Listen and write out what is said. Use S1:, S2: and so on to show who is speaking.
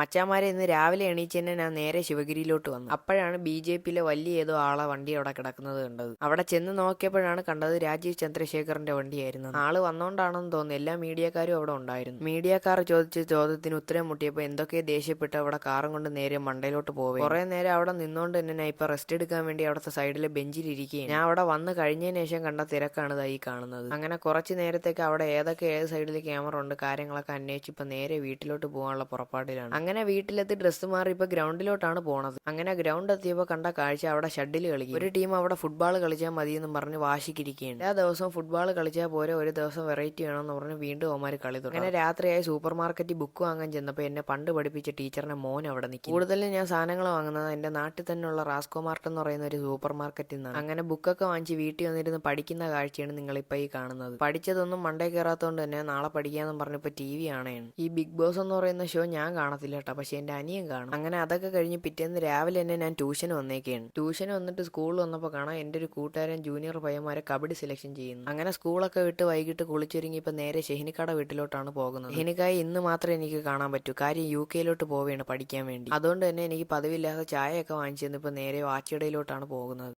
S1: മച്ചാമാരെ ഇന്ന് രാവിലെ എണീച്ച് തന്നെ ഞാൻ നേരെ ശിവഗിരിയിലോട്ട് വന്നു. അപ്പോഴാണ് ബി ജെ പിയിലെ വലിയ ഏതോ ആളെ വണ്ടി അവിടെ കിടക്കുന്നത് കണ്ടത്. അവിടെ ചെന്ന് നോക്കിയപ്പോഴാണ് കണ്ടത് രാജീവ് ചന്ദ്രശേഖറിന്റെ വണ്ടിയായിരുന്നു. ആൾ വന്നോണ്ടാണെന്ന് തോന്നുന്നു. എല്ലാ മീഡിയക്കാരും അവിടെ ഉണ്ടായിരുന്നു. മീഡിയക്കാർ ചോദിച്ച ചോദ്യത്തിന് ഉത്തരം മുട്ടിയപ്പോൾ എന്തൊക്കെ ദേഷ്യപ്പെട്ട് അവിടെ കാറും കൊണ്ട് നേരെ മണ്ടയിലോട്ട് പോവുക കുറെ നേരം അവിടെ നിന്നോണ്ട് തന്നെ ഞാൻ ഇപ്പൊ റെസ്റ്റ് എടുക്കാൻ വേണ്ടി അവിടുത്തെ സൈഡിലെ ബെഞ്ചിൽ ഇരിക്കുകയും ഞാൻ അവിടെ വന്ന് കഴിഞ്ഞതിന് ശേഷം കണ്ട തിരക്കാണ് ഇതായി കാണുന്നത്. അങ്ങനെ കുറച്ച് നേരത്തേക്ക് അവിടെ ഏതൊക്കെ ഏത് സൈഡിൽ ക്യാമറ ഉണ്ട് കാര്യങ്ങളൊക്കെ അന്വേഷിച്ച് ഇപ്പൊ നേരെ വീട്ടിലോട്ട് പോകാനുള്ള പുറപ്പാടിലാണ്. അങ്ങനെ വീട്ടിലെത്തി ഡ്രസ്സ് മാറി ഇപ്പൊ ഗ്രൗണ്ടിലോട്ടാണ് പോണത്. അങ്ങനെ ഗ്രൗണ്ട് എത്തിയപ്പോൾ കണ്ട കാഴ്ച അവിടെ ഷട്ടിൽ കളിക്കും. ഒരു ടീം അവിടെ ഫുട്ബോൾ കളിച്ചാൽ മതി എന്ന് പറഞ്ഞ് വാശിക്കിരിക്കുകയാണ് എല്ലാ ദിവസവും ഫുട്ബോൾ കളിച്ചാൽ പോരെ ഒരു ദിവസം വെറൈറ്റി വേണമെന്ന് പറഞ്ഞ് വീണ്ടും അവന്മാർ കളി തുടങ്ങി. അങ്ങനെ രാത്രിയായി സൂപ്പർ മാർക്കറ്റിൽ ബുക്ക് വാങ്ങാൻ ചെന്നപ്പോൾ എന്നെ പണ്ട് പഠിപ്പിച്ച ടീച്ചറിന്റെ മോൻ അവിടെ നിൽക്കും കൂടുതലും ഞാൻ സാധനങ്ങൾ വാങ്ങുന്നത് എന്റെ നാട്ടിൽ തന്നെയുള്ള റാസ്കോ മാർട്ട് എന്ന് പറയുന്ന ഒരു സൂപ്പർ മാർക്കറ്റിൽ നിന്നാണ്. അങ്ങനെ ബുക്കൊക്കെ വാങ്ങിച്ച് വീട്ടിൽ വന്നിരുന്ന് പഠിക്കുന്ന കാഴ്ചയാണ് നിങ്ങൾ ഇപ്പൊ ഈ കാണുന്നത്. പഠിച്ചതൊന്നും മണ്ടേ കയറാത്തതുകൊണ്ട് തന്നെ നാളെ പഠിക്കാന്ന് പറഞ്ഞപ്പോ ടി വി ആണ് ഈ ബിഗ് ബോസ് എന്ന് പറയുന്ന ഷോ ഞാൻ കാണത്തില്ല. കേട്ടോ. പക്ഷെ എന്റെ അനിയൻ കാണും. അങ്ങനെ അതൊക്കെ കഴിഞ്ഞ് പിറ്റേന്ന് രാവിലെ തന്നെ ഞാൻ ട്യൂഷൻ വന്നേക്കാണ്. ട്യൂഷൻ വന്നിട്ട് സ്കൂളിൽ വന്നപ്പോൾ കാണാം എന്റെ ഒരു കൂട്ടുകാരൻ ജൂനിയർ പയ്യന്മാരെ കബഡി സെലക്ഷൻ ചെയ്യുന്നു. അങ്ങനെ സ്കൂളൊക്കെ വിട്ട് വൈകിട്ട് കുളിച്ചൊരുങ്ങി ഇപ്പൊ നേരെ ഷെഹിനിക്കട വീട്ടിലോട്ടാണ് പോകുന്നത്. ഷെഹിനിക്കായി ഇന്ന് മാത്രമേ എനിക്ക് കാണാൻ പറ്റൂ. കാര്യം യു കെയിലോട്ട് പോവുകയാണ് പഠിക്കാൻ വേണ്ടി. അതുകൊണ്ട് തന്നെ എനിക്ക് പതിവില്ലാതെ ചായയൊക്കെ വാങ്ങിച്ചു ഇപ്പൊ നേരെ വാച്ചിടയിലോട്ടാണ് പോകുന്നത്.